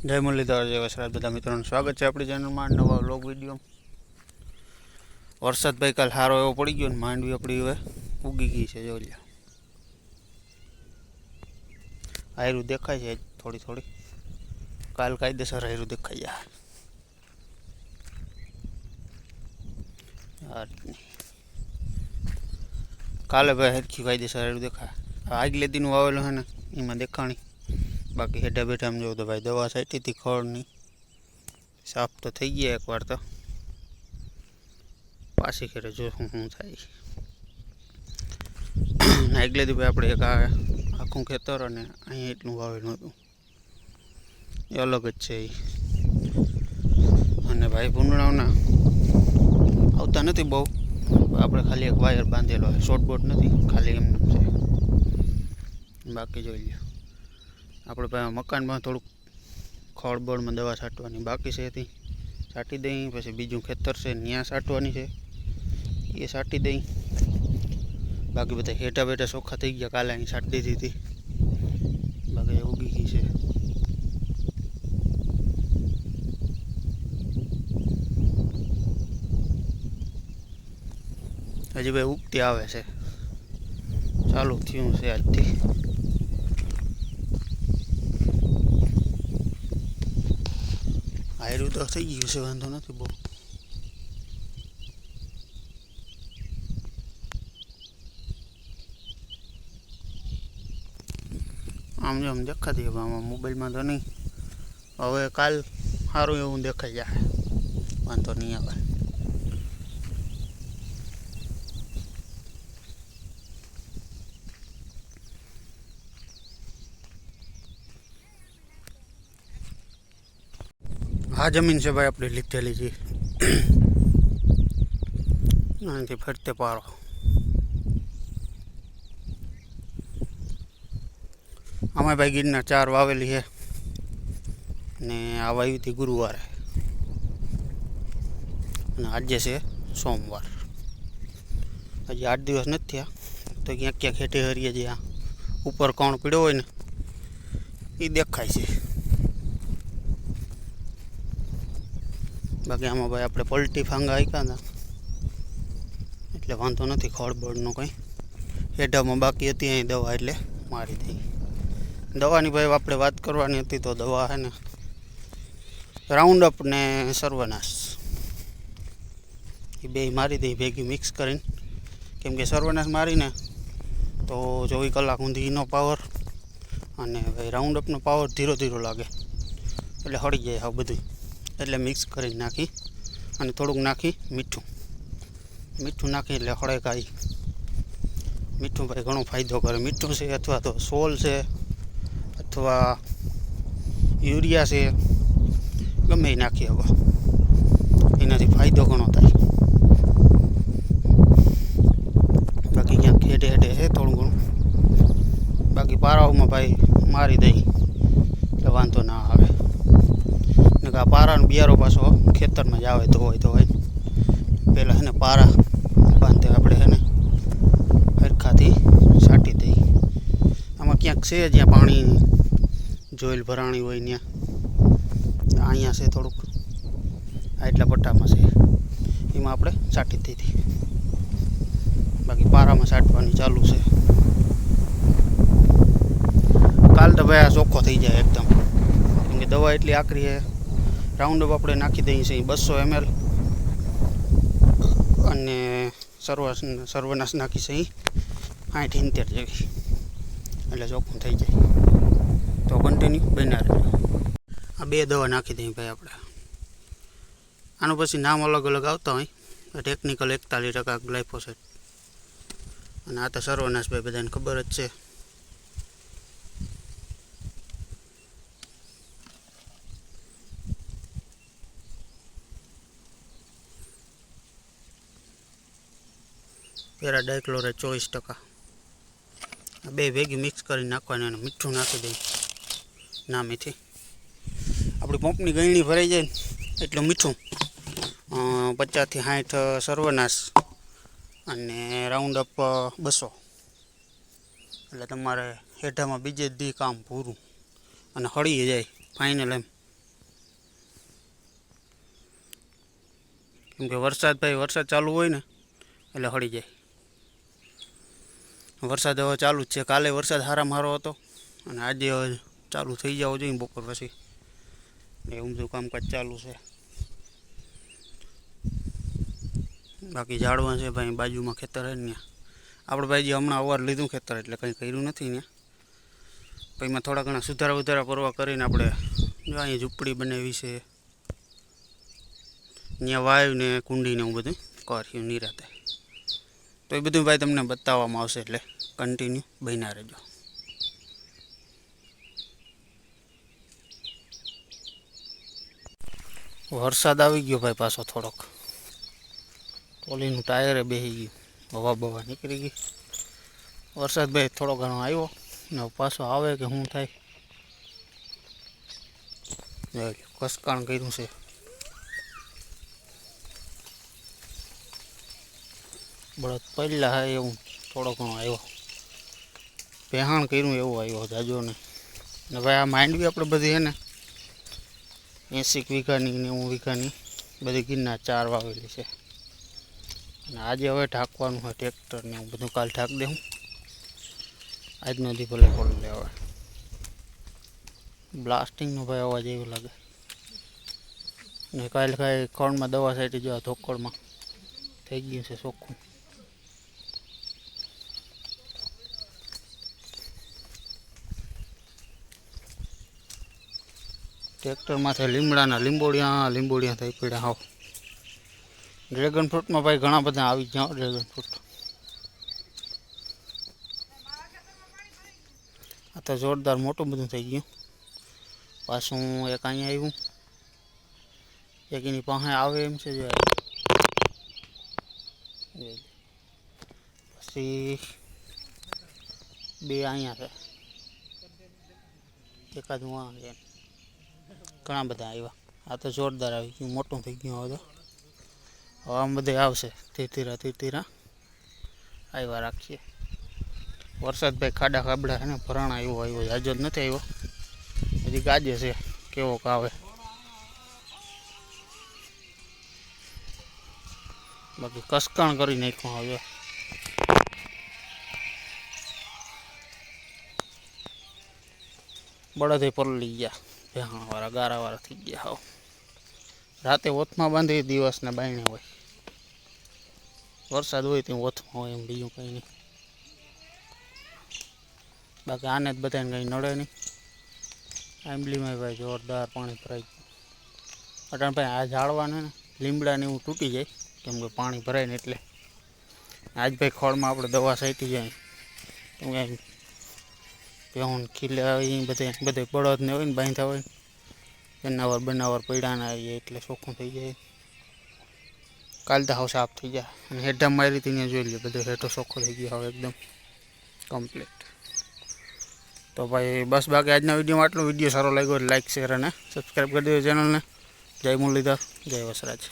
જય મુરલીધર જય વસરાજ બધા મિત્રોનું સ્વાગત છે આપણી ચેનલમાં નવા વ્લોગ વિડીયો વરસાદ ભાઈ કાલ સારો એવો પડી ગયો ને માંડવી આપણી હવે ઉગી ગઈ છે જો લ્યો આયરું દેખાય છે થોડી થોડી કાલ કાયદેસર આયરું દેખાઈ જાય આ રીતની. કાલે ભાઈ હરખી કાયદેસર આયરું દેખાય આ આગલે દીનું વાવેલું છે ને એમાં દેખાણી બાકી હેઠા બેઠા આમ જોઉં તો ભાઈ દવા છાંટી હતી ખળની. સાફ તો થઈ ગયા એકવાર તો. પાછી ખેડે જો શું શું થાય ને આગલેથી ભાઈ આપણે એક આખું ખેતર અને અહીંયા એટલું વાવેલું હતું. એ અલગ જ છે અને ભાઈ ભૂંડણાઓના આવતા નથી બહુ. આપણે ખાલી એક વાયર બાંધેલો હોય શોર્ટ બોટ નથી, ખાલી એમને છે. બાકી જોઈ લ્યો. આપણે પાસે મકાનમાં થોડુંક ખળબળમાં દવા છાંટવાની બાકી છે એથી છાંટી દઈ પછી બીજું ખેતર છે ત્યાં છાંટવાની છે એ છાંટી દઈ બાકી બધા હેઠા બેઠા ચોખ્ખા થઈ ગયા કાલે અહીં છાંટી દીધી હતી બાકી એ ઉગી ગઈ છે હજી ભાઈ ઉગતી આવે છે ચાલુ થયું છે આજથી આયરું તો થઈ ગયું છે વાંધો નથી બહુ આમ જો આમ દેખાતી આમાં મોબાઈલમાં તો નહીં હવે કાલ સારું એવું દેખાઈ જાય વાંધો નહીં આવે આ જમીન છે ભાઈ આપણે લીધેલી છે અહીંથી ફરતે પારો આમાં ભાઈ ગીરના ચાર વાવેલી છે ને આ વાવી હતી ગુરુવારે અને આજે છે સોમવાર હજી આઠ દિવસ નથી થયા તો ક્યાંક ક્યાંક હેઠે હરીએ જે આ ઉપર કોણ પીડ્યો હોય ને એ દેખાય છે બાકી આમાં ભાઈ આપણે પલટી ફાંગા આવ્યા હતા એટલે વાંધો નથી ખળબળનો કંઈ. હેઢામાં બાકી હતી અહીં દવા એટલે મારી દઈ દવાની ભાઈ આપણે વાત કરવાની હતી તો દવા છે ને રાઉન્ડ અપ ને સર્વનાશ. એ બે મારી દઈ ભેગી મિક્સ કરીને. કેમ કે સર્વનાશ મારીને તો ચોવીસ કલાક સુધી એનો પાવર અને ભાઈ રાઉન્ડ અપનો પાવર ધીરો ધીરો લાગે. એટલે હળી જાય આ બધું એટલે મિક્સ કરી નાખી અને થોડુંક નાખી મીઠું મીઠું નાખી એટલે હળેકાઈ મીઠું ભાઈ ઘણો ફાયદો કરે મીઠું છે અથવા તો સોલ છે અથવા યુરિયા છે ગમે એ નાખી હવે એનાથી ફાયદો ઘણો થાય બાકી ક્યાંક હેઠે હેઠે છે થોડું ઘણું બાકી પારાઓમાં ભાઈ મારી દઈ એટલે વાંધો ના આવે ને આ પારાનો બિયારો પાછો ખેતરમાં જ આવે તો હોય તો હોય. પહેલાં છે ને પારા બાંધે આપણે છે ને હરખાથી છાંટી દઈ આમાં ક્યાંક છે જ્યાં પાણી, જોઈલ ભરાણી હોય ત્યાં અહીંયા છે થોડુંક. આ એટલા પટ્ટામાં છે. એમાં આપણે છાંટી દીધી બાકી પારામાં છાંટવાની ચાલુ છે. કાલ તો ભાઈ આ ચોખ્ખો થઈ જાય એકદમ. કેમ કે દવા એટલી આકરી છે રાઉન્ડ અપ આપણે નાખી દઈએ છીએ. બસો એમએલ અને સર્વ સર્વનાશ નાખી છે. આઠ ઇંતેર જેવી. એટલે ચોખ્ખું થઈ જાય. તો કન્ટિન્યુ બન્યા રહે. આ બે દવા નાખી દઈએ ભાઈ આપણે. આનું પછી નામ અલગ અલગ આવતા હોય. ટેકનિકલ એકતાલીસ ટકા ગ્લાયફોસેટ અને આ તો સર્વનાશ ભાઈ, બધાને ખબર જ છે. પેરા ડાયક્લોરેટ ચોવીસ ટકા. આ બે ભેગી મિક્સ કરી નાખવાની અને મીઠું નાખી દઈએ ના મીઠી આપણી પંપની ગળણી ભરાઈ જાય ને, એટલું મીઠું. પચાસથી સાઠ સર્વનાશ અને રાઉન્ડ અપ બસો. એટલે તમારે હેઠામાં બીજે દી કામ પૂરું. અને હળી જાય ફાઇનલ એમ. કેમ કે વરસાદ ભાઈ, વરસાદ ચાલુ હોય ને, એટલે હળી જાય. વરસાદ હવે ચાલુ જ છે. કાલે વરસાદ હારા મારો હતો અને આજે હવે ચાલુ થઈ જવો જોઈએ બપોર પછી. એવું બધું કામકાજ ચાલુ છે. બાકી ઝાડવા છે ભાઈ, બાજુમાં ખેતર છે ને આપણે ભાઈજી હમણાં અવાર લીધું ખેતર એટલે કંઈ કર્યું નથી ને. પછી એમાં થોડા ઘણા સુધારા વધારા પરવા કરીને આપણે જો અહીંયા ઝૂંપડી બનાવી છે. ત્યાં વાયુ ને કુંડીને એવું બધું કર્યું નિરાતે. તો એ બધું ભાઈ તમને બતાવવામાં આવશે એટલે કન્ટિન્યુ બન્યા રહેજો વરસાદ આવી ગયો ભાઈ પાછો થોડોક ટ્રોલીનું ટાયરે બેસી ગયું હવા બવા નીકળી ગઈ વરસાદ ભાઈ થોડો ઘણો આવ્યો ને હવે પાછો આવે કે શું થાય જોઈ લો, કસકાણ કર્યું છે બળદ પહેલાં હા એવું થોડો ઘણો આવ્યો. પહેહાણ કર્યું એવું આવ્યો જાજો ને હવે આ માંડવી આપણે બધી હે ને એંસી વીઘાની નેવું વીઘાની બધી ગિરનાર ચાર વાવેલી છે. અને આજે હવે ઢાંકવાનું હોય ટ્રેક્ટર ને એવું બધું, કાલ ઢાંકી દેવું આજનો દી ભલે પડી લે હવે. બ્લાસ્ટિંગનો ભાઈ અવાજ એવું લાગે. ને કાલે કાંઈ ખણમાં દવા સાઈટી જો ધોકડમાં થઈ ગયું છે ચોખ્ખું. ટ્રેક્ટરમાંથી લીમડાના લીંબોડિયા લીંબોડિયા થઈ પડ્યા હાવ ડ્રેગન ફ્રૂટમાં ભાઈ ઘણા બધા આવી ગયા ડ્રેગન ફ્રૂટ આ તો જોરદાર મોટું બધું થઈ ગયું પાછું એક અહીંયા આવ્યું એક એની પાસે આવે એમ છે જો જોઈ લે. પછી બે અહીંયા છે એકાદું આ છે ઘણા બધા આવ્યા. આ તો જોરદાર આવી ગયું, મોટું થઈ ગયું હવે તો. હવે આમ બધે આવશે તીતીરા તીતીરા આવ્યા રાખીએ. વરસાદ ભાઈ ખાડા ખાબડા છે ને, ભરાણા આવ્યો આવ્યો જાજો જ નથી આવ્યો. હજી ગાજે છે, કેવો કાવે. બાકી કસકાણ કરી નાખ્યું હવે. બળદે પરલી ગયા. ભેહાણવાળા ગારાવાળા થઈ ગયા હાવ રાતે ઓથમાં બાંધી દિવસને બાયણે હોય. વરસાદ હોય ત્યાં ઓથમાં હોય એમ બીજું કંઈ નહીં. બાકી આને જ બધાને કંઈ નડે નહીં. આંબલીમાં ભાઈ જોરદાર પાણી ભરાઈ ગયું. અટાણ ભાઈ આ ઝાડવાને લીમડાને એવું તૂટી જાય, કેમ કે પાણી ભરાય ને એટલે. આજ ભાઈ ખોળમાં આપણે દવા સાઈટી જાય. કેમ કે પેહું ખીલે આવી બધે બધે બળદને હોય ને બાંધ્યા હોય જનાવર બનાવર પડ્યા ના આવીએ એટલે ચોખ્ખું થઈ જાય કાલ તો હાવ સાફ થઈ જાય અને હેઠા મારી હતી જોઈ લે બધો હેઠો ચોખ્ખો થઈ ગયો હવે એકદમ કમ્પ્લીટ તો ભાઈ બસ બાકી આજના વિડીયોમાં આટલો વિડીયો સારો લાગ્યો લાઈક શેર અને સબસ્ક્રાઈબ કરી દેજો ચેનલને જય મુરલીધર જય વસરાજ